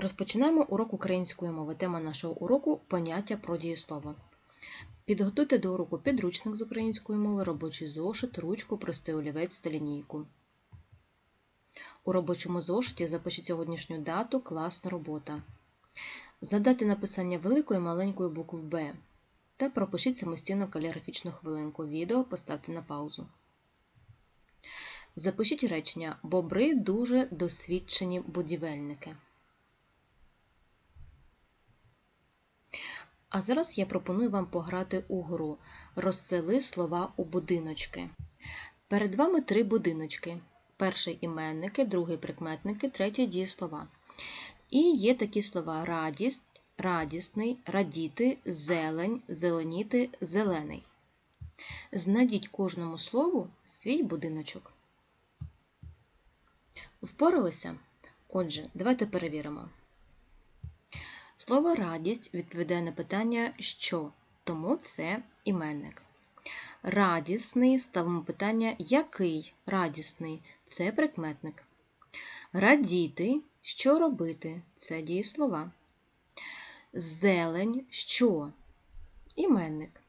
Розпочинаємо урок української мови. Тема нашого уроку поняття про дієслово. Підготуйте до уроку підручник з української мови, робочий зошит, ручку, простий олівець та лінійку. У робочому зошиті запишіть сьогоднішню дату, класна робота. Задати написання великої і маленької букв Б та пропишіть самостійно каліграфічну хвилинку. Відео поставте на паузу. Запишіть речення Бобри дуже досвідчені будівельники. А зараз я пропоную вам пограти у гру Розсели слова у будиночки. Перед вами три будиночки. Перший іменники, другий прикметники, третій дієслова. І є такі слова радість, радісний, радіти, зелень, зеленіти, зелений. Знайдіть кожному слову свій будиночок. Впоралися? Отже, давайте перевіримо. Слово радість відповідає на питання що, тому це іменник. Радісний ставимо питання який радісний це прикметник. Радіти, що робити це дієслова. Зелень що? Іменник.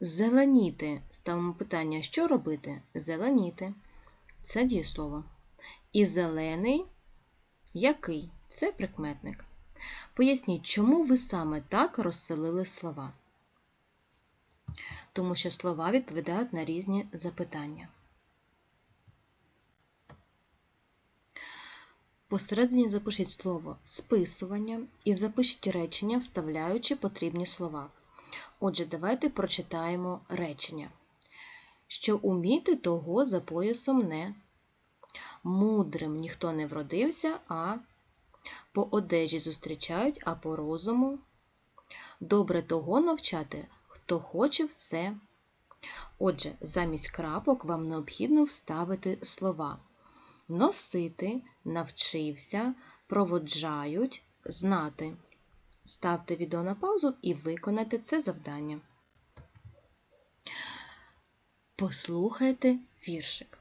Зеленіти ставимо питання, що робити? Зеленіти це дієслово. І зелений який? Це прикметник. Поясніть, чому ви саме так розселили слова? Тому що слова відповідають на різні запитання. Посередині запишіть слово списування і запишіть речення, вставляючи потрібні слова. Отже, давайте прочитаємо речення. Що уміти, того за поясом не. Мудрим ніхто не вродився, а по одежі зустрічають, а по розуму. Добре того навчати, хто хоче все. Отже, замість крапок вам необхідно вставити слова носити, навчився, проводжають, знати. Ставте відео на паузу і виконайте це завдання. Послухайте віршик.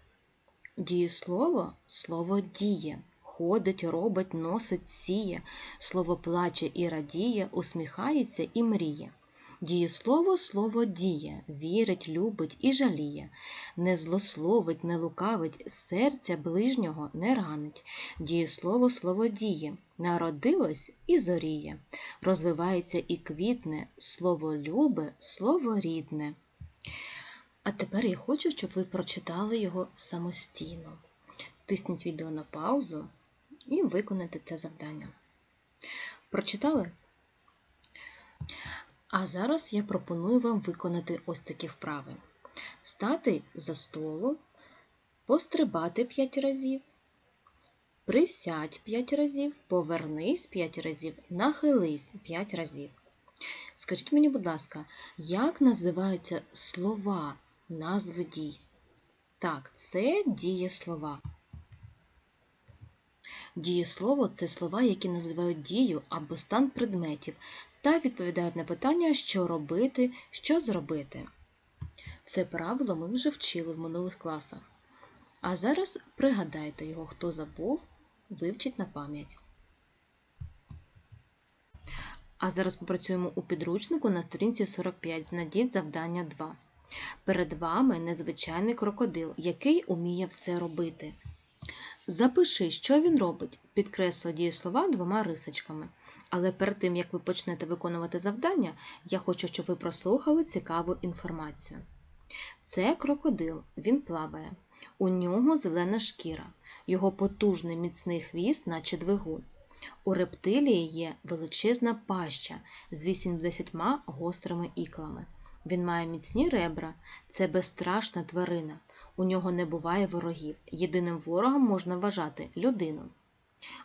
Дієслово слово діє ходить, робить, носить, сіє, слово плаче і радіє, усміхається і мріє. Дієслово слово діє, вірить, любить і жаліє, не злословить, не лукавить, серця ближнього не ранить. Дієслово слово діє, народилось і зоріє, розвивається і квітне, слово любе, слово рідне. А тепер я хочу, щоб ви прочитали його самостійно. Тисніть відео на паузу і виконати це завдання. Прочитали? А зараз я пропоную вам виконати ось такі вправи: встати за столу, пострибати 5 разів, присядь 5 разів, повернись 5 разів, нахились 5 разів. Скажіть мені, будь ласка, як називаються слова, назви дій? Так, це дієслова. Дієслово це слова, які називають дію або стан предметів та відповідають на питання, що робити, що зробити. Це правило ми вже вчили в минулих класах. А зараз пригадайте його, хто забув, вивчить на пам'ять. А зараз попрацюємо у підручнику на сторінці 45. Знайдіть завдання 2. Перед вами незвичайний крокодил, який уміє все робити. Запиши, що він робить, підкресли дієслова двома рисочками. Але перед тим, як ви почнете виконувати завдання, я хочу, щоб ви прослухали цікаву інформацію. Це крокодил, він плаває. У нього зелена шкіра, його потужний міцний хвіст, наче двигун. У рептилії є величезна паща з 80 гострими іклами. Він має міцні ребра, це безстрашна тварина. У нього не буває ворогів. Єдиним ворогом можна вважати людину.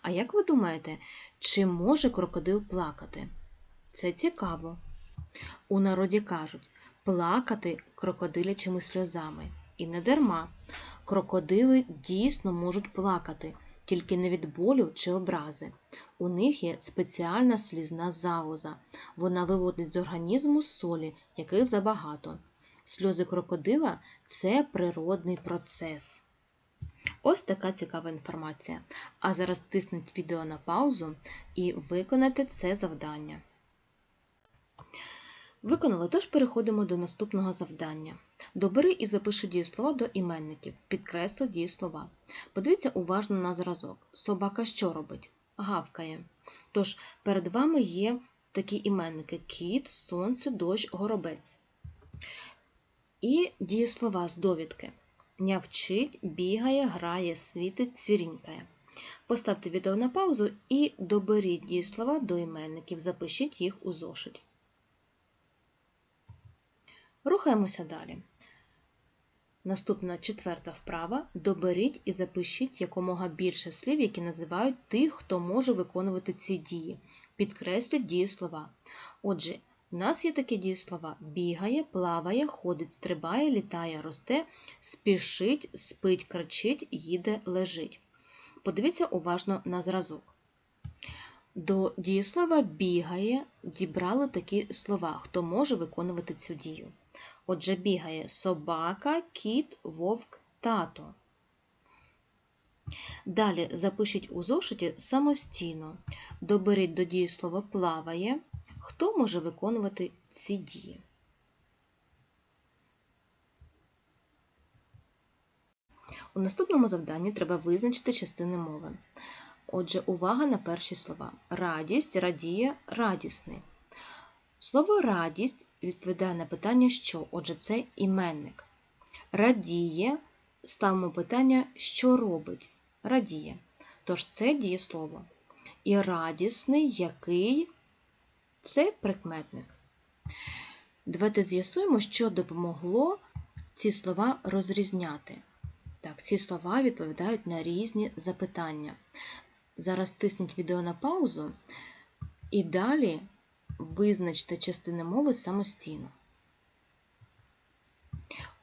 А як ви думаєте, чи може крокодил плакати? Це цікаво. У народі кажуть плакати крокодилячими сльозами. І не дарма. Крокодили дійсно можуть плакати, тільки не від болю чи образи. У них є спеціальна слізна залоза. Вона виводить з організму солі, яких забагато. Сльози крокодила це природний процес. Ось така цікава інформація. А зараз тисніть відео на паузу і виконайте це завдання. Виконали, тож переходимо до наступного завдання. Добери і запиши дієслова до іменників. Підкресли дієслова. Подивіться уважно на зразок. Собака що робить? Гавкає. Тож перед вами є такі іменники: кіт, сонце, дощ, горобець. І дієслова з довідки. Нявчить, бігає, грає, світить, цвірінькає. Поставте відео на паузу і доберіть дієслова до іменників. Запишіть їх у зошит. Рухаємося далі. Наступна четверта вправа. Доберіть і запишіть якомога більше слів, які називають тих, хто може виконувати ці дії. Підкресліть дієслова. Отже, у нас є такі дієслова: бігає, плаває, ходить, стрибає, літає, росте, спішить, спить, кричить, їде, лежить. Подивіться уважно на зразок. До дієслова бігає дібрали такі слова, хто може виконувати цю дію. Отже, бігає собака, кіт, вовк, тато. Далі запишіть у зошиті самостійно. Доберіть до дієслова плаває. Хто може виконувати ці дії? У наступному завданні треба визначити частини мови. Отже, увага на перші слова. Радість, радіє, радісний. Слово радість відповідає на питання що, отже, це іменник. Радіє, ставимо питання, що робить. Радіє. Тож це дієслово. І радісний, який це прикметник. Давайте з'ясуємо, що допомогло ці слова розрізняти. Так, ці слова відповідають на різні запитання. Зараз тисніть відео на паузу і далі визначте частини мови самостійно.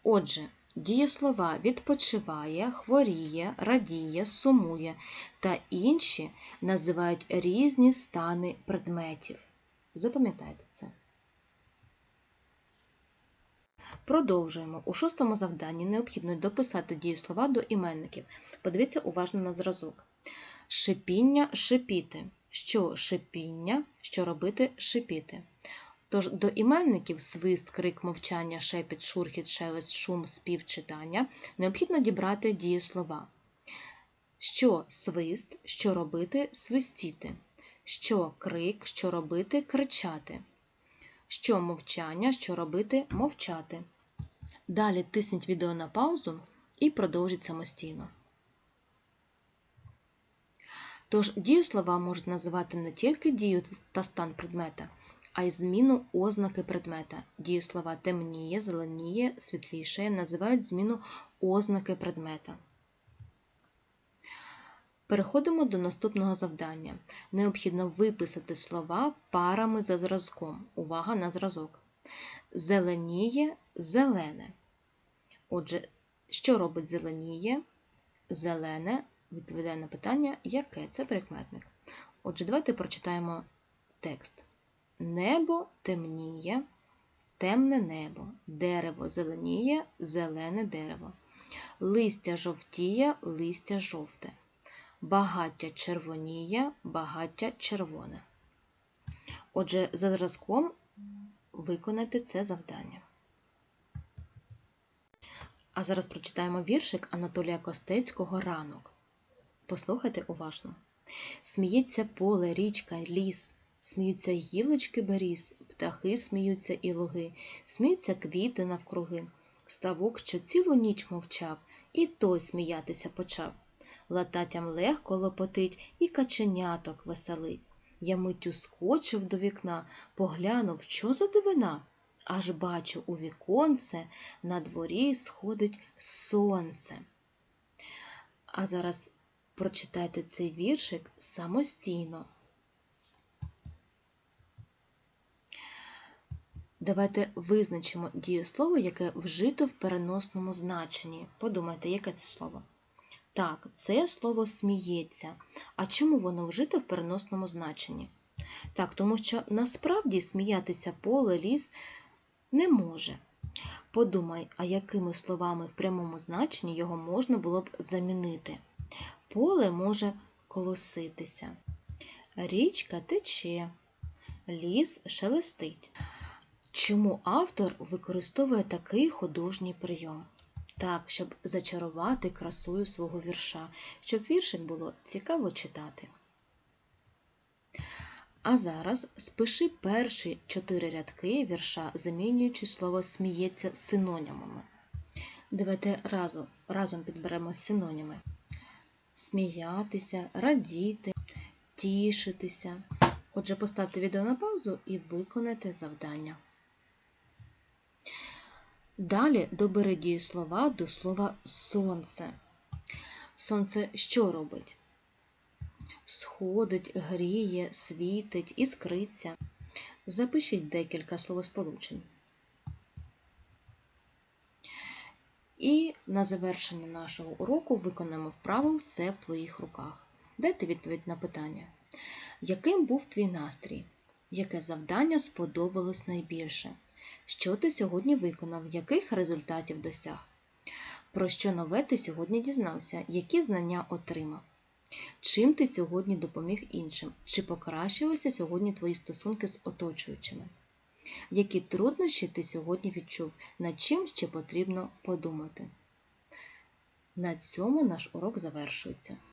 Отже, дієслова відпочиває, хворіє, радіє, сумує та інші називають різні стани предметів. Запам'ятайте це. Продовжуємо. У шостому завданні необхідно дописати дієслова до іменників. Подивіться уважно на зразок. Шипіння шипіти. Що шипіння, що робити шипіти. Тож до іменників свист, крик, мовчання, шепіт, шурхіт, шелест, шум, спів, читання необхідно дібрати дієслова. Що свист, що робити свистіти. Що крик, що робити кричати. Що мовчання, що робити мовчати. Далі тисніть відео на паузу і продовжіть самостійно. Тож дієслова можуть називати не тільки дію та стан предмета, а й зміну ознаки предмета. Дієслова темніє, зеленіє, світлішає називають зміну ознаки предмета. Переходимо до наступного завдання. Необхідно виписати слова парами за зразком. Увага на зразок. Зеленіє зелене. Отже, що робить зеленіє? Зелене відповідає на питання, яке це прикметник. Отже, давайте прочитаємо текст. Небо темніє, темне небо, дерево зеленіє, зелене дерево. Листя жовтіє, листя жовте. Багаття червоніє, багаття червоне. Отже, за зразком виконати це завдання. А зараз прочитаємо віршик Анатолія Костецького ранок. Послухайте уважно. Сміється поле, річка, ліс, сміються гілочки беріз, птахи сміються і луги, сміються квіти навкруги. Ставок, що цілу ніч мовчав, і той сміятися почав. Лататям легко лопотить і каченяток веселить. Я миттю скочив до вікна, поглянув, що за дивина. Аж бачу у віконце на дворі сходить сонце. А зараз прочитайте цей віршик самостійно. Давайте визначимо дієслово, яке вжито в переносному значенні. Подумайте, яке це слово? Так, це слово сміється. А чому воно вжито в переносному значенні? Так, тому що насправді сміятися поле ліс не може. Подумай, а якими словами в прямому значенні його можна було б замінити. Поле може колоситися, річка тече, ліс шелестить. Чому автор використовує такий художній прийом? Так, щоб зачарувати красою свого вірша, щоб віршик було цікаво читати. А зараз спиши перші чотири рядки вірша, замінюючи слово сміється синонімами. Давайте разом, разом підберемо синоніми: сміятися, радіти, тішитися. Отже, поставте відео на паузу і виконайте завдання. Далі добери дієслова до слова сонце. Сонце що робить? Сходить, гріє, світить, іскриться. Запишіть декілька словосполучень. І на завершення нашого уроку виконаємо вправу все в твоїх руках. Дайте відповідь на питання. Яким був твій настрій? Яке завдання сподобалось найбільше? Що ти сьогодні виконав, яких результатів досяг? Про що нове ти сьогодні дізнався, які знання отримав? Чим ти сьогодні допоміг іншим? Чи покращилися сьогодні твої стосунки з оточуючими? Які труднощі ти сьогодні відчув, над чим ще потрібно подумати? На цьому наш урок завершується.